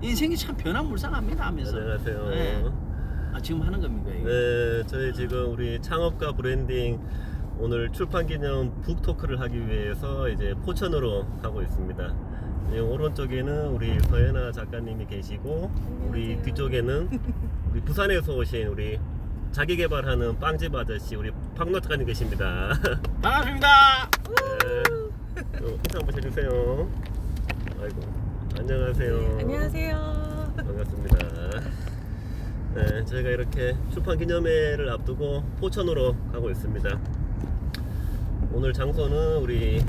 인생이 참 변화무쌍합니다 하면서. 안녕하세요. 네. 아 지금 하는 겁니까 이게? 네, 저희 지금 우리 창업과 브랜딩 오늘 출판 기념 북 토크를 하기 위해서 이제 포천으로 가고 있습니다. 이 오른쪽에는 우리 서연아 작가님이 계시고 우리 뒤쪽에는 우리 부산에서 오신 우리 자기 개발하는 빵집 아저씨 우리 박노 작가님 계십니다. 반갑습니다. 네. 어, 인사 한번 해주세요. 아이고 안녕하세요. 안녕하세요. 반갑습니다. 네, 저희가 이렇게 출판 기념회를 앞두고 포천으로 가고 있습니다. 오늘 장소는 우리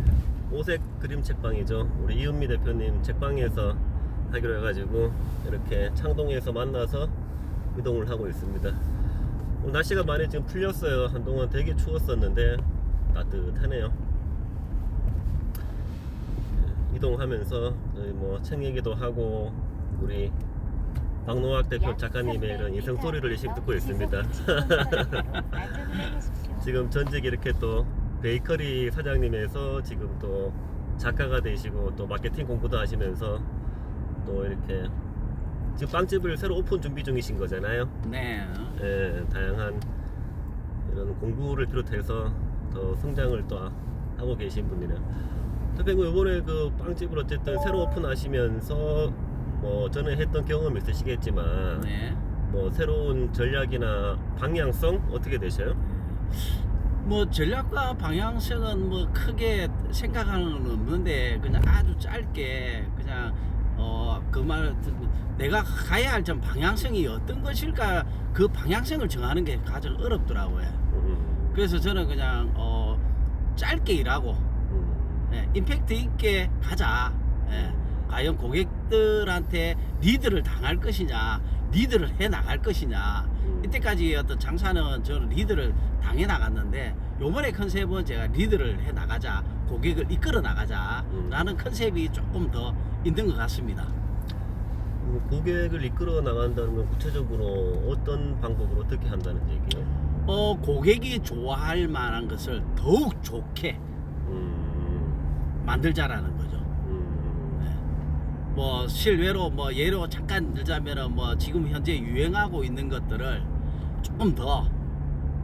오색 그림 책방이죠. 우리 이은미 대표님 책방에서 하기로 해가지고 이렇게 창동에서 만나서 이동을 하고 있습니다. 오늘 날씨가 많이 지금 풀렸어요. 한동안 되게 추웠었는데 따뜻하네요. 네, 이동하면서 뭐 책 얘기도 하고 우리 박노학 대표 작가님의 이런 인생 소리를 열심히 듣고 있습니다. 지금 전직 이렇게 또 베이커리 사장님에서 지금 또 작가가 되시고 또 마케팅 공부도 하시면서 또 이렇게 지금 빵집을 새로 오픈 준비 중이신 거잖아요. 네. 예, 다양한 이런 공부를 비롯해서 더 성장을 또 하고 계신 분이네요. 대표님 이번에 그 빵집을 어쨌든 새로 오픈하시면서 뭐 전에 했던 경험이 있으시겠지만 네. 뭐 새로운 전략이나 방향성 어떻게 되셔요? 뭐 전략과 방향성은 뭐 크게 생각하는 건 없는데 그냥 아주 짧게 그냥 어그말 내가 가야 할좀 방향성이 어떤 것일까 그 방향성을 정하는 게 가장 어렵더라고요. 음, 그래서 저는 그냥 어 짧게 일하고 음, 예, 임팩트 있게 가자. 예, 과연 고객들한테 리드를 당할 것이냐, 리드를 해 나갈 것이냐. 음. 이때까지 어떤 장사는 저는 리드를 당해 나갔는데 요번에 컨셉은 제가 리드를 해 나가자, 고객을 이끌어 나가자라는 컨셉이 조금 더 있는 것 같습니다. 음, 고객을 이끌어 나간다는 건 구체적으로 어떤 방법으로 어떻게 한다는 얘기예요? 어 고객이 좋아할 만한 것을 더욱 좋게 음, 만들자라는 거죠. 음, 뭐 실외로 뭐 예로 잠깐 들자면은 뭐 지금 현재 유행하고 있는 것들을 조금 더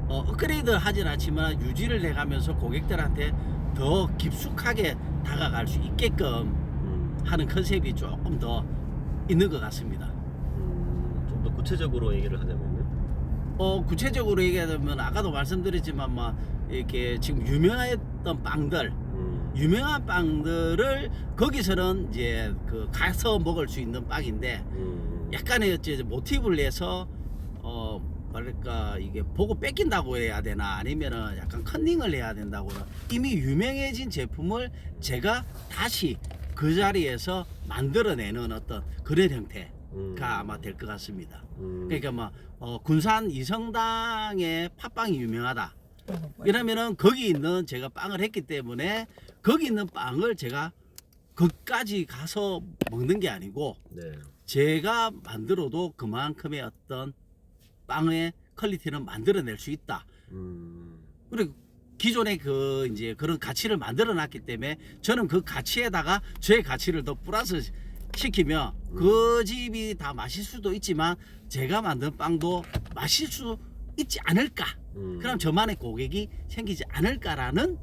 어, 업그레이드 하진 않지만 유지를 해가면서 고객들한테 더 깊숙하게 다가갈 수 있게끔 음, 하는 컨셉이 조금 더 있는 것 같습니다. 음, 좀더 구체적으로 얘기를 하자면요. 어 구체적으로 얘기하자면 아까도 말씀드렸지만 뭐 이렇게 지금 유명했던 빵들 음, 유명한 빵들을 거기서는 이제 그 가서 먹을 수 있는 빵인데 음, 약간의 이제 모티브를 내서 어 뭐랄까 이게 보고 뺏긴다고 해야 되나 아니면은 약간 컨닝을 해야 된다고 이미 유명해진 제품을 제가 다시 그 자리에서 만들어내는 어떤 그런 형태가 음, 아마 될 것 같습니다. 음, 그러니까 뭐 어, 군산 이성당의 팥빵이 유명하다. 이러면은 거기 있는 제가 빵을 했기 때문에 거기 있는 빵을 제가 거기까지 가서 먹는 게 아니고 네. 제가 만들어도 그만큼의 어떤 빵의 퀄리티는 만들어낼 수 있다. 음, 그리고 기존의 그 이제 그런 가치를 만들어 놨기 때문에 저는 그 가치에다가 저의 가치를 더 플러스 시키면 그 집이 다 마실 수도 있지만 제가 만든 빵도 마실 수 있지 않을까. 음, 그럼 저만의 고객이 생기지 않을까라는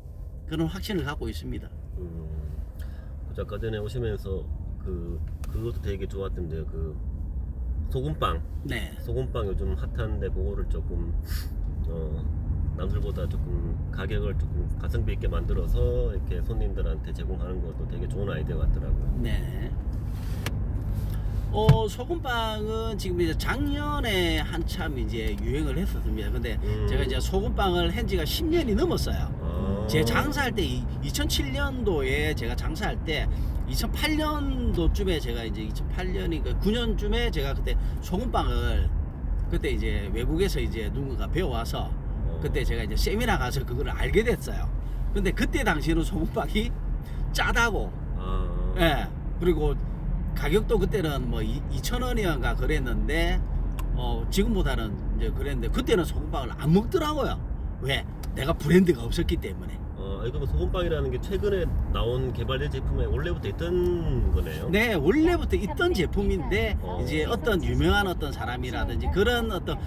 그런 확신을 갖고 있습니다. 음. 아까 전에 오시면서 그 그것도 되게 좋았던데요. 그 소금빵, 네. 소금빵 요즘 핫한데 그거를 조금 어, 남들보다 조금 가격을 조금 가성비 있게 만들어서 이렇게 손님들한테 제공하는 것도 되게 좋은 아이디어 같더라고요. 네. 어, 소금빵은 지금 이제 작년에 한참 이제 유행을 했었습니다. 근데 음. 제가 이제 소금빵을 한 지가 10년이 넘었어요. 아, 제 장사할 때 2007년도에 제가 장사할 때 2008년도쯤에 제가 이제 2008년이니까 9년쯤에 제가 그때 소금빵을 그때 이제 외국에서 이제 누군가 배워와서 어, 그때 제가 이제 세미나 가서 그거를 알게 됐어요. 근데 그때 당시에는 소금빵이 짜다고 아, 예. 그리고 가격도 그때는 뭐 2,000원이었가 그랬는데 어 지금보다는 이제 그랬는데 그때는 소금빵을 안 먹더라고요. 왜? 내가 브랜드가 없었기 때문에. 어, 아, 이거 뭐 소금빵이라는 게 최근에 나온 개발된 제품에 원래부터 있던 거네요. 네, 원래부터 있던 제품인데 어. 이제 어떤 유명한 어떤 사람이라든지 그런 어떤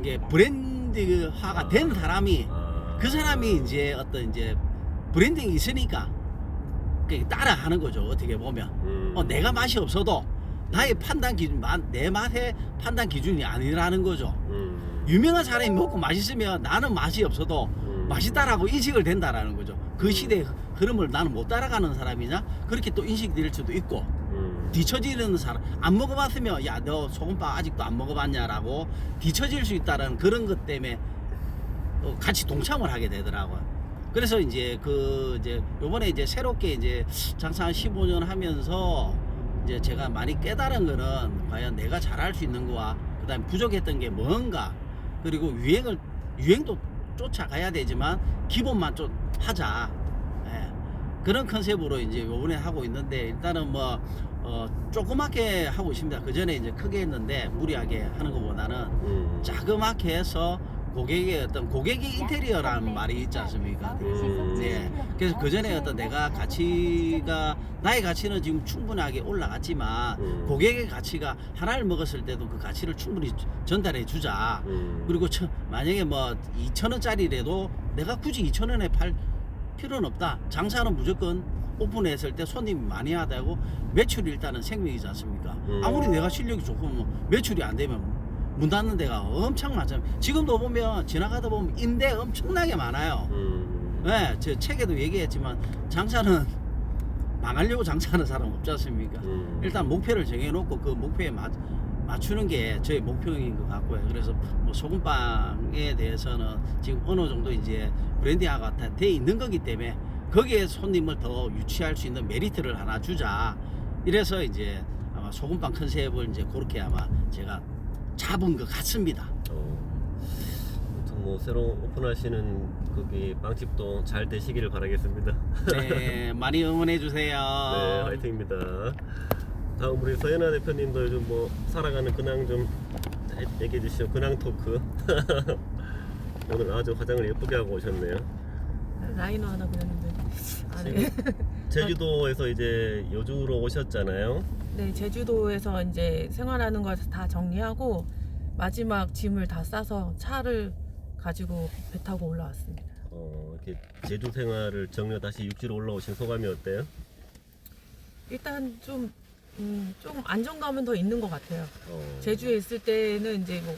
이게 브랜드화가 된 사람이 아. 그 사람이 이제 어떤 이제 브랜딩이 있으니까 그 따라 하는 거죠. 어떻게 보면. 음. 어, 내가 맛이 없어도 나의 판단 기준, 마- 내 맛의 판단 기준이 아니라는 거죠. 음. 유명한 사람이 먹고 맛있으면 나는 맛이 없어도 음. 맛있다라고 인식을 된다라는 거죠. 그 시대의 흐름을 나는 못 따라가는 사람이냐? 그렇게 또 인식이 될 수도 있고 음. 뒤처지는 사람 안 먹어봤으면 야 너 소금빵 아직도 안 먹어봤냐라고 뒤처질 수 있다라는 그런 것 때문에 어, 같이 동참을 하게 되더라고요. 그래서 이제 그 이제 요번에 이제 새롭게 이제 장사 한 15년 하면서 이제 제가 많이 깨달은 거는 과연 내가 잘할 수 있는 거와 그다음에 부족했던 게 뭔가 그리고 유행을 유행도 쫓아가야 되지만 기본만 좀 하자. 예. 그런 컨셉으로 이제 요번에 하고 있는데 일단은 뭐 어, 조그맣게 하고 있습니다. 그 전에 이제 크게 했는데 무리하게 하는 것보다는 음. 자그맣게 해서 고객의 어떤 고객의 인테리어라는 말이 있지 않습니까? 음. 네. 그래서 그 전에 어떤 내가 가치가 나의 가치는 지금 충분하게 올라갔지만 음. 고객의 가치가 하나를 먹었을 때도 그 가치를 충분히 전달해 주자. 음. 그리고 천- 만약에 뭐 2천 원짜리라도 내가 굳이 2천 원에 팔 필요는 없다. 장사는 무조건 오픈했을 때 손님이 많이 하다고 매출이 일단은 생명이지 않습니까? 음. 아무리 내가 실력이 좋고 뭐 매출이 안 되면 문 닫는 데가 엄청 많잖아요. 지금도 보면 지나가다 보면 임대 엄청나게 많아요. 음. 네, 저 책에도 얘기했지만 장사는 망하려고 장사하는 사람 없지 않습니까? 음. 일단 목표를 정해놓고 그 목표에 맞, 맞추는 게 저의 목표인 것 같고요. 그래서 뭐 소금빵에 대해서는 지금 어느 정도 이제 브랜딩화가 다 돼 있는 거기 때문에 거기에 손님을 더 유치할 수 있는 메리트를 하나 주자. 이래서 이제 아마 소금빵 컨셉을 이제 그렇게 아마 제가 잡은 것 같습니다. 어. 아무튼 뭐 새로 오픈하시는 거기 빵집도 잘 되시기를 바라겠습니다. 네, 많이 응원해 주세요. 네, 화이팅입니다. 다음 우리 서연아 대표님도 요즘 뭐 살아가는 근황 좀 해- 얘기해 주시죠. 근황 토크. 오늘 아주 화장을 예쁘게 하고 오셨네요. 라이너 하나 그렸는데 아, 네. 제주도에서 이제 여주로 오셨잖아요. 네 제주도에서 이제 생활하는 거 다 정리하고 마지막 짐을 다 싸서 차를 가지고 배 타고 올라왔습니다. 어, 이렇게 제주 생활을 정려 다시 육지로 올라오신 소감이 어때요? 일단 좀 음, 조금 안정감은 더 있는 것 같아요. 어, 제주에 있을 때는 이제 뭐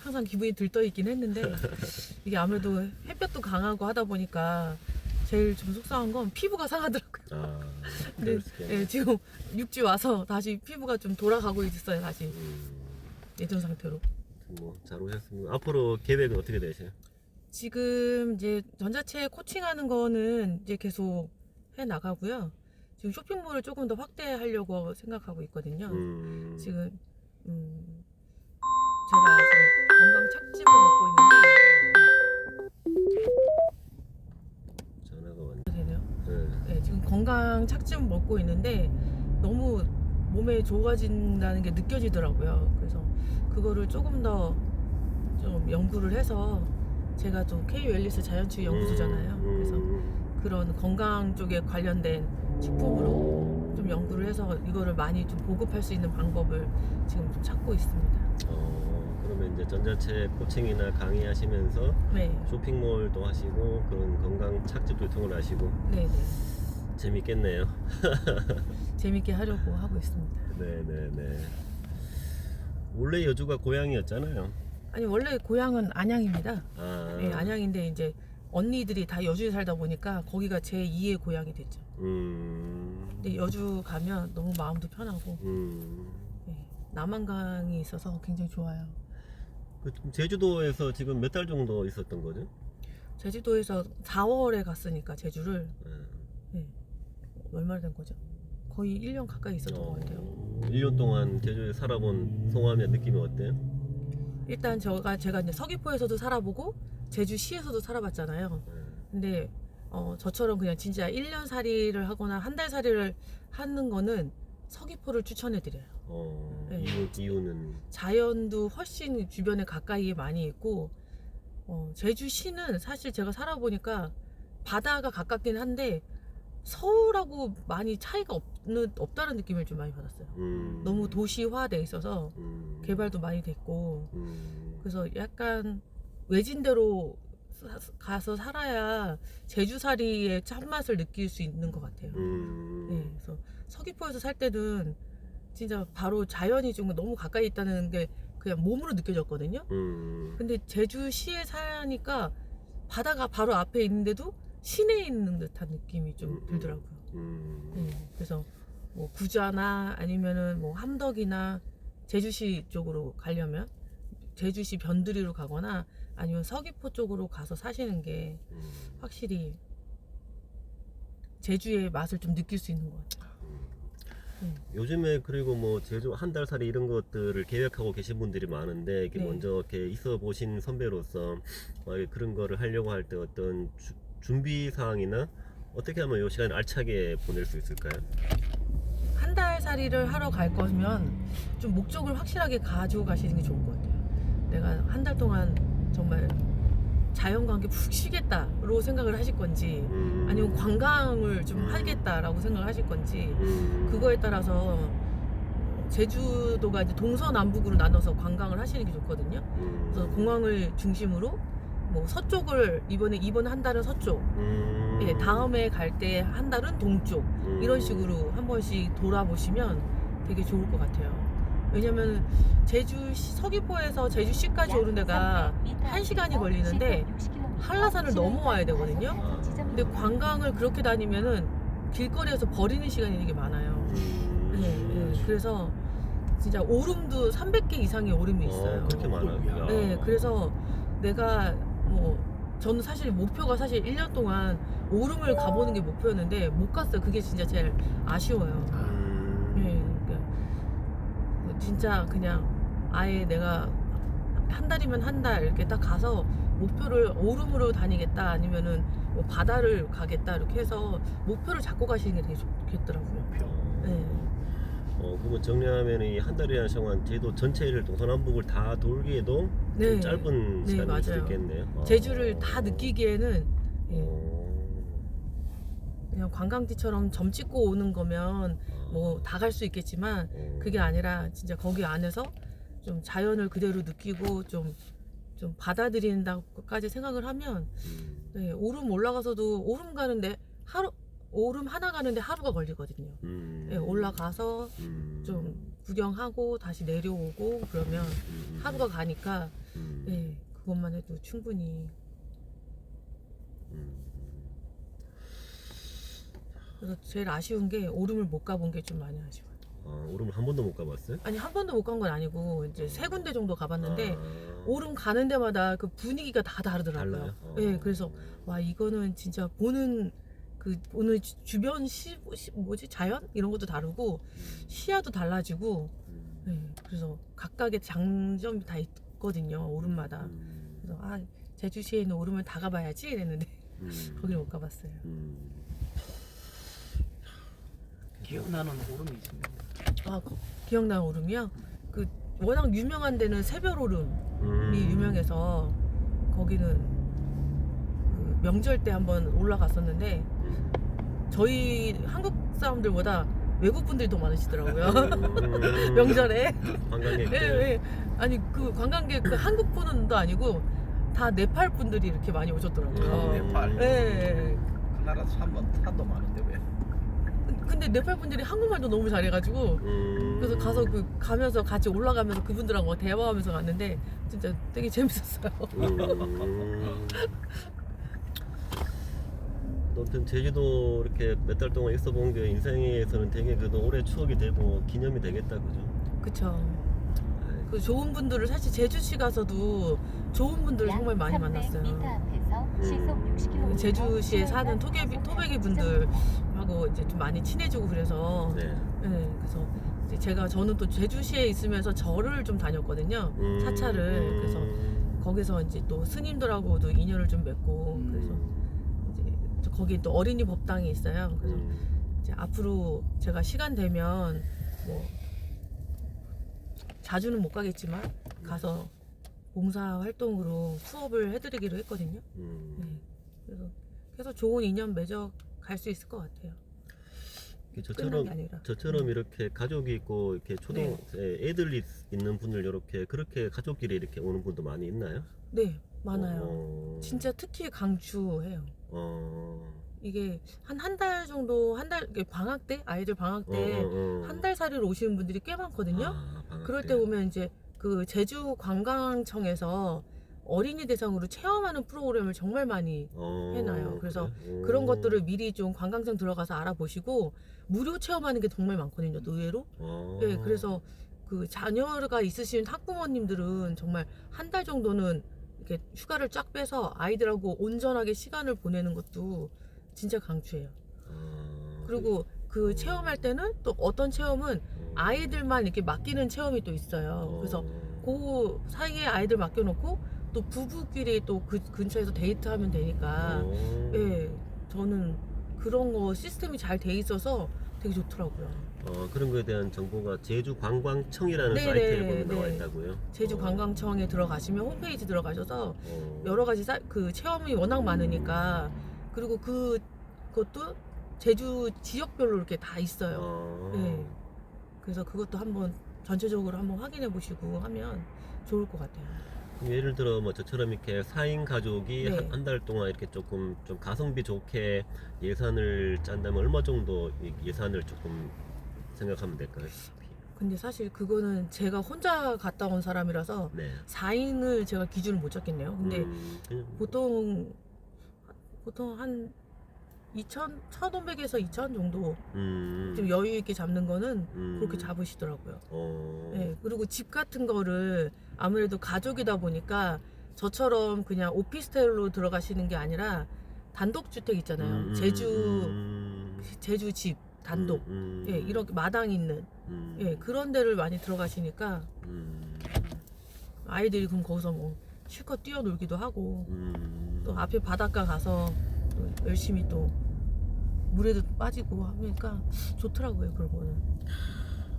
항상 기분이 들떠 있긴 했는데 이게 아무래도 햇볕도 강하고 하다 보니까 제일 좀 속상한 건 피부가 상하더라고요. 아, 근데. 예, 지금 육지 와서 다시 피부가 좀 돌아가고 있어요. 다시 음, 예전 상태로. 뭐잘 오셨습니다. 앞으로 계획은 어떻게 되세요? 지금 이제 전자책 코칭하는 거는 이제 계속 해 나가고요. 지금 쇼핑몰을 조금 더 확대하려고 생각하고 있거든요. 음, 지금 음, 제가 지금 건강 착즙을 먹고 건강 착즙 먹고 있는데 너무 몸에 좋아진다는 게 느껴지더라고요. 그래서 그거를 조금 더 좀 연구를 해서 제가 또 K 웰리스 자연치유 연구소잖아요. 음, 그래서 음, 그런 건강 쪽에 관련된 식품으로 좀 연구를 해서 이거를 많이 좀 보급할 수 있는 방법을 지금 좀 찾고 있습니다. 어, 그러면 이제 전자책 코칭이나 강의하시면서 네, 쇼핑몰도 하시고 그런 건강 착즙 유통을 하시고 네, 네. 재밌겠네요. 재밌게 하려고 하고 있습니다. 네네네. 원래 여주가 고향이었잖아요. 아니 원래 고향은 안양입니다. 아, 네, 안양인데 이제 언니들이 다 여주에 살다 보니까 거기가 제 2의 고향이 됐죠. 음, 근데 여주 가면 너무 마음도 편하고 음. 네, 남한강이 있어서 굉장히 좋아요. 그 제주도에서 지금 몇 달 정도 있었던 거죠? 제주도에서 4월에 갔으니까 제주를 네. 네, 얼마나 된 거죠? 거의 1년 가까이 있었던 것 같아요. 1년 동안 제주에 살아본 송하면 느낌이 어때요? 일단 제가 제가 이제 서귀포에서도 살아보고 제주시에서도 살아봤잖아요. 네. 근데 어, 저처럼 그냥 진짜 1년 살이를 하거나 한 달 살이를 하는 거는 서귀포를 추천해 드려요. 어, 네. 이유, 이유는 자연도 훨씬 주변에 가까이에 많이 있고 어, 제주시는 사실 제가 살아보니까 바다가 가깝긴 한데 서울하고 많이 차이가 없는 없다는 느낌을 좀 많이 받았어요. 음. 너무 도시화돼 있어서 음. 개발도 많이 됐고 음. 그래서 약간 외진대로 사- 가서 살아야 제주살이의 참맛을 느낄 수 있는 것 같아요. 음. 네, 그래서 서귀포에서 살 때는 진짜 바로 자연이 좀 너무 가까이 있다는 게 그냥 몸으로 느껴졌거든요. 음. 근데 제주시에 사니까 바다가 바로 앞에 있는데도 시내에 있는 듯한 느낌이 좀 음, 음. 들더라고요. 음. 네, 그래서 뭐 구자나 아니면은 뭐 함덕이나 제주시 쪽으로 가려면 제주시 변두리로 가거나 아니면 서귀포 쪽으로 가서 사시는 게 음. 확실히 제주의 맛을 좀 느낄 수 있는 것 같아요. 음. 요즘에 그리고 뭐 제주 한 달 살이 이런 것들을 계획하고 계신 분들이 많은데 이렇게 네. 먼저 이렇게 있어 보신 선배로서 만약에 그런 거를 하려고 할 때 어떤 주- 준비 사항이나 어떻게 하면 이 시간 알차게 보낼 수 있을까요? 한 달 살이를 하러 갈 거면 좀 목적을 확실하게 가지고 가시는 게 좋은 것 같아요. 내가 한 달 동안 정말 자연과 함께 푹 쉬겠다로 생각을 하실 건지 음. 아니면 관광을 좀 하겠다라고 생각을 하실 건지 음. 그거에 따라서 제주도가 이제 동서남북으로 나눠서 관광을 하시는 게 좋거든요. 음. 그래서 공항을 중심으로 뭐 서쪽을 이번에 이번 한 달은 서쪽, 음. 예, 다음에 갈 때 한 달은 동쪽 음. 이런 식으로 한 번씩 돌아보시면 되게 좋을 것 같아요. 왜냐면 제주 서귀포에서 제주시까지 오는 데가 한 시간이 걸리는데 한라산을 넘어와야 되거든요. 근데 관광을 그렇게 다니면은 길거리에서 버리는 시간이 되게 많아요. 음. 네, 네. 그래서 진짜 오름도 300개 이상의 오름이 있어요. 어, 그렇게 많아요. 네, 그래서 내가 뭐 저는 사실 목표가 사실 1년 동안 오름을 가보는 게 목표였는데 못 갔어요. 그게 진짜 제일 아쉬워요. 음. 네, 그러니까 뭐 진짜 그냥 아예 내가 한 달이면 한 달 이렇게 딱 가서 목표를 오름으로 다니겠다 아니면은 뭐 바다를 가겠다 이렇게 해서 목표를 잡고 가시는 게 되게 좋겠더라고요. 네. 어, 그러면 정리하면 이 한 달이라는 시간 제도 전체를 동서남북을 다 돌기에도 네. 좀 짧은 네, 시간일 수 맞아요. 있겠네요. 어. 제주를 다 느끼기에는 예, 어. 그냥 관광지처럼 점 찍고 오는 거면 뭐다 갈 수 있겠지만 어. 그게 아니라 진짜 거기 안에서 좀 자연을 그대로 느끼고 좀, 좀 받아들인다고까지 생각을 하면 음. 네, 오름 올라가서도 오름 가는데 하루 오름 하나 가는데 하루가 걸리거든요. 음. 네, 올라가서 음. 좀 구경하고 다시 내려오고 그러면 음. 하루가 가니까 음. 네, 그것만 해도 충분히 음. 그래서 제일 아쉬운 게 오름을 못 가본 게 좀 많이 아쉬워요. 아, 오름을 한 번도 못 가봤어요? 아니 한 번도 못 간 건 아니고 이제 세 군데 정도 가봤는데 아. 오름 가는 데마다 그 분위기가 다 다르더라고요. 달라요? 어. 네, 그래서 와 이거는 진짜 보는 그 오늘 주- 주변 시, 시- 뭐지 자연 이런 것도 다르고 음. 시야도 달라지고 음. 네, 그래서 각각의 장점이 다 있거든요 오름마다. 음. 그래서 아 제주시에 있는 오름을 다 가봐야지 이랬는데 음. 거기를 못 가봤어요. 음. 기억나는 오름이 있습니다. 아 거- 기억나는 오름이요? 그 워낙 유명한 데는 새별 오름이 음. 유명해서 거기는 그 명절 때 한번 올라갔었는데 음. 저희 한국 사람들보다 외국 분들이 더 많으시더라고요. 음. 명절에. 관광객들. 예, 예. 아니 그 관광객 그 한국 분도 아니고 다 네팔 분들이 이렇게 많이 오셨더라고요. 어, 네팔. 예, 예. 그 나라 산도 산도 많은데 왜? 근데 네팔 분들이 한국말도 너무 잘해가지고 음. 그래서 가서 그 가면서 같이 올라가면서 그분들하고 뭐 대화하면서 갔는데 진짜 되게 재밌었어요. 음. 아무튼 제주도 이렇게 몇 달 동안 있어 본 게 인생에서는 되게 그래도 오래 추억이 되고 기념이 되겠다 그죠? 그쵸. 아이, 그 좋은 분들을 사실 제주시 가서도 좋은 분들을 정말 많이 만났어요. 그 제주시에 사는 토개비, 토백이 분들하고 이제 좀 많이 친해지고 그래서 네. 네, 그래서 이제 제가 저는 또 제주시에 있으면서 절을 좀 다녔거든요. 음. 사찰을 그래서 거기서 이제 또 스님들하고도 인연을 좀 맺고 음. 그래서 거기 또 어린이 법당이 있어요. 그래서 음. 이제 앞으로 제가 시간 되면 뭐 자주는 못 가겠지만 가서 봉사 활동으로 수업을 해드리기로 했거든요. 음. 네. 그래서 해서 좋은 인연 맺어 갈 수 있을 것 같아요. 끝난 저처럼. 저처럼 음. 이렇게 가족이 있고 이렇게 초등 예, 애들 있, 있는 분들 이렇게 그렇게 가족끼리 이렇게 오는 분도 많이 있나요? 네, 많아요. 어, 진짜 특히 강추해요. 어, 이게 한 한 달 정도 한 달 방학 때 아이들 방학 어, 때 어, 어. 한달 살이로 오시는 분들이 꽤 많거든요. 아, 그럴 때 보면 이제 그 제주 관광청에서 어린이 대상으로 체험하는 프로그램을 정말 많이 어, 해놔요. 그래서 그래요? 그런 오. 것들을 미리 좀 관광청 들어가서 알아보시고 무료 체험하는 게 정말 많거든요. 또 의외로. 어. 네, 그래서 그 자녀가 있으신 학부모님들은 정말 한 달 정도는 이렇게 휴가를 쫙 빼서 아이들하고 온전하게 시간을 보내는 것도 진짜 강추해요. 어, 그리고 그 체험할 때는 또 어떤 체험은 어. 아이들만 이렇게 맡기는 체험이 또 있어요. 그래서 그 사이에 아이들 맡겨놓고 또 부부끼리 또 그 근처에서 데이트하면 되니까 어. 예 저는 그런 거 시스템이 잘 돼 있어서 되게 좋더라고요. 어, 그런 거에 대한 정보가 제주 관광청이라는 네네, 사이트에 보면 나와 네. 있다고요. 제주 어. 관광청에 들어가시면 홈페이지 들어가셔서 어. 여러 가지 사- 그 체험이 워낙 많으니까 그리고 그 그것도 제주 지역별로 이렇게 다 있어요. 어. 네. 그래서 그것도 한번 전체적으로 한번 확인해 보시고 하면 좋을 것 같아요. 예를 들어 뭐 저처럼 이렇게 4인 가족이 네. 한 달 동안 이렇게 조금 좀 가성비 좋게 예산을 짠다면 얼마 정도 이- 예산을 조금 생각하면 될까요? 근데 사실 그거는 제가 혼자 갔다 온 사람이라서 네. 4인을 제가 기준을 못 잡겠네요. 근데 음, 그냥 보통 보통 한 2천, 1,500에서 2천 정도 음, 좀 여유 있게 잡는 거는 음, 그렇게 잡으시더라고요. 어, 네, 그리고 집 같은 거를 아무래도 가족이다 보니까 저처럼 그냥 오피스텔로 들어가시는 게 아니라 단독 주택 있잖아요. 음, 음, 제주 음, 제주 집 단독. 음, 예, 이렇게 마당 있는. 음, 예, 그런 데를 많이 들어가시니까 음, 아이들이 그럼 거기서 뭐 실컷 뛰어놀기도 하고 음, 또 앞에 바닷가 가서 또 열심히 또 물에도 빠지고 하니까 좋더라고요 그런 거는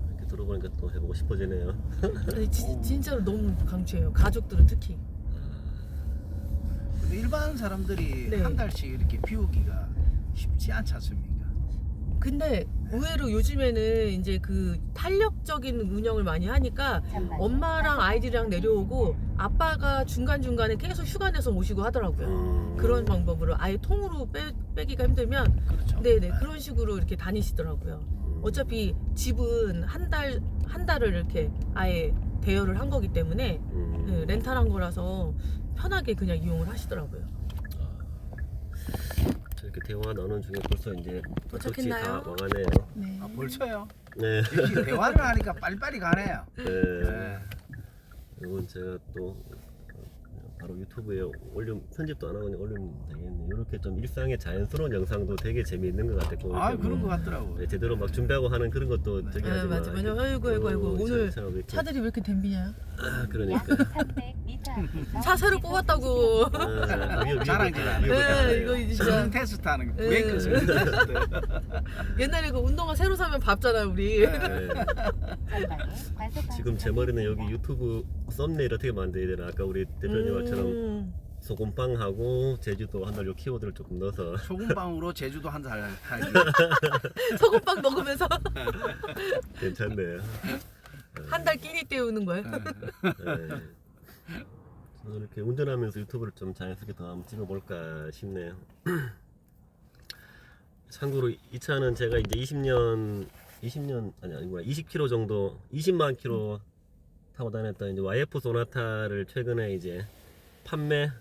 이렇게 들어보니까 또 해보고 싶어지네요. 아니, 진, 진짜로 너무 강추해요 가족들은 특히 근데 일반 사람들이 네. 한 달씩 이렇게 비우기가 쉽지 않지 않습니까? 근데 의외로 요즘에는 이제 그 탄력적인 운영을 많이 하니까 엄마랑 아이들이랑 내려오고 아빠가 중간중간에 계속 휴가 내서 오시고 하더라고요. 음, 그런 방법으로 아예 통으로 빼, 빼기가 힘들면 그렇죠. 네네 그런 식으로 이렇게 다니시더라고요. 음, 어차피 집은 한 달 한 달을 이렇게 아예 대여를 한 거기 때문에 음, 네, 렌탈한 거라서 편하게 그냥 이용을 하시더라고요. 이렇게 대화 나누는 중에 벌써 이제 도착했나요? 다 와가네요. 네. 아, 벌써요. 네. 역시 대화를 하니까 빨리빨리 가네요. 네. 네. 이건 제가 또 바로 유튜브에 올려 편집도 안 하고 그냥 올리면 되겠네. 이렇게 좀 일상의 자연스러운 영상도 되게 재미있는 것 같았고. 아 그런 뭐, 것 같더라고. 네, 제대로 막 준비하고 하는 그런 것도 네. 되게 아, 하지만 맞아, 맞아. 아이고, 아이고, 아이고. 어, 오늘 참 이렇게- 차들이 왜 이렇게 댐비냐? 아, 그러니까 차 새로 뽑았다고. 아, 위험- 자랑이다. 위험하다. 네, 이거 진짜 성능 테스트 하는 거. 네. 브레이크 성능 테스트. 옛날에 그 운동화 새로 사면 밟잖아요, 우리. 네. 지금 제 머리는 여기 유튜브 썸네일 어떻게 만들어야 되나 아까 우리 대표님 말처럼 음, 소금빵하고 제주도 한 달 요 키워드를 조금 넣어서 소금빵으로 제주도 한 달 살기. 소금빵 먹으면서 괜찮네요. 한 달 끼니 때우는 거예요. 네. 네. 저는 이렇게 운전하면서 유튜브를 좀 자연스럽게 더 한번 찍어볼까 싶네요. 참고로 이 차는 제가 이제 20년, 20년 아니 아니구나 20km 정도, 20만 km 타고 다녔던 이제 YF 소나타를 최근에 이제 판매,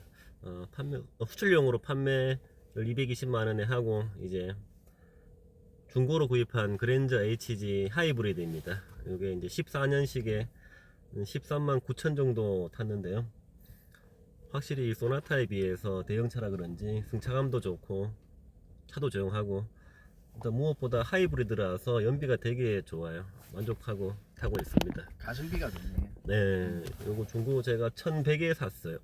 어, 판매 어, 수출용으로 판매를 220만 원에 하고 이제 중고로 구입한 그랜저 HG 하이브리드입니다. 이게 이제 14년식에 13만 9천 정도 탔는데요. 확실히 이 소나타에 비해서 대형차라 그런지 승차감도 좋고 차도 조용하고 일단 무엇보다 하이브리드라서 연비가 되게 좋아요. 만족하고 타고 있습니다. 가성비가 좋네. 네, 요거 중고 제가 1100에 샀어요.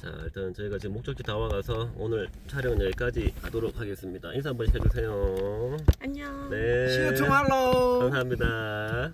자, 일단 저희가 지금 목적지 다 와가서 오늘 촬영은 여기까지 하도록 하겠습니다. 인사 한번 해주세요. 안녕. 네. 시어 투말로. 감사합니다.